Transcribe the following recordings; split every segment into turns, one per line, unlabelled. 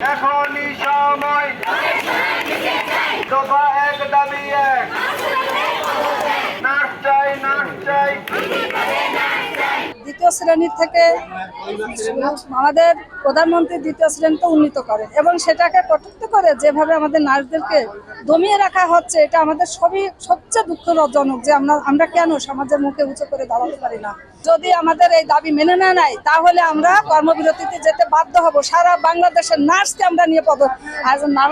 এখনই সময়। দফা এক দাবি এক নাচ চাই নাচ চাই
দ্বিতীয় শ্রেণির থেকে আমাদের প্রধানমন্ত্রী দ্বিতীয় শ্রেণীতে উন্নীত করেন এবং সেটাকে কটুক্ত করে যেভাবে আমাদের নার্সদেরকে দমিয়ে রাখা হচ্ছে, এটা আমাদের সবই সবচেয়ে দুঃখজনক যে আমরা আমরা কেন সমাজের মুখে উঁচু করে দাঁড়াতে পারি না। যদি আমাদের এই দাবি মেনে না নেয় তাহলে আমরা কর্মবিরতিতে যেতে বাধ্য হব। সারা বাংলাদেশের নার্সকে আমরা নিয়ে পদ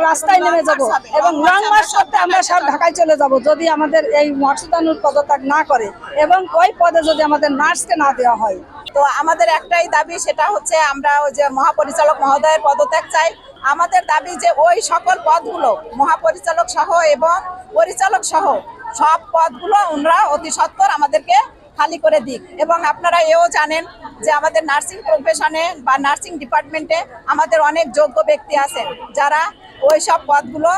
রাস্তায় নেমে যাব এবং লং মার্চ করতে আমরা সব ঢাকায় চলে যাব। যদি আমাদের এই মর্ষদানুর পদত্যাগ না করে এবং ওই পদে যদি আমাদের নার্সকে না দেওয়া হয়
তো আমাদের একটাই দাবি সেটা হচ্ছে আমরা ওই যে মহাপরিচালক মহোদয়ের পদত্যাগ চাই। আমাদের দাবি যে ওই সকল পদগুলো, মহাপরিচালক সহ এবং পরিচালক সহ, সব পদগুলো ওনারা অতি সত্বর আমাদেরকে খালি করে দিক। এবং আপনারা এও জানেন যে আমাদের নার্সিং প্রফেশনে বা নার্সিং ডিপার্টমেন্টে আমাদের অনেক যোগ্য ব্যক্তি আছেন, যারা ওই সব পদগুলো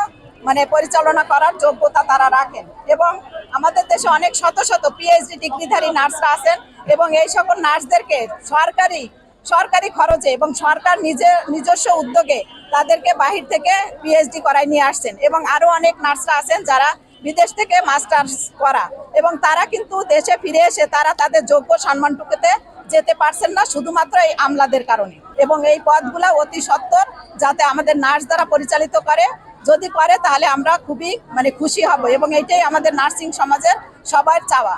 মানে পরিচালনা করার যোগ্যতা তারা রাখেন। এবং আমাদের দেশে অনেক শত শত পিএইচডি ডিগ্রিধারী নার্সরা আছেন এবং এই সকল নার্সদেরকে সরকারি সরকারি খরচে এবং সরকার নিজে, নিজস্ব উদ্যোগে তাদেরকে বাহির থেকে পিএইচডি করায় নিয়ে আসছেন এবং আরও অনেক নার্সরা আছেন যারা বিদেশ থেকে মাস্টার্স করা এবং তারা কিন্তু দেশে ফিরে এসে তারা তাদের যোগ্য সম্মানটুকুতে যেতে পারছেন না শুধুমাত্র এই আমলাদের কারণে এবং এই পদগুলো অতি সত্বর যাতে আমাদের নার্স দ্বারা পরিচালিত করে যদি করে তাহলে আমরা খুবই মানে খুশি হব এবং এটাই আমাদের নার্সিং সমাজের সবার চাওয়া।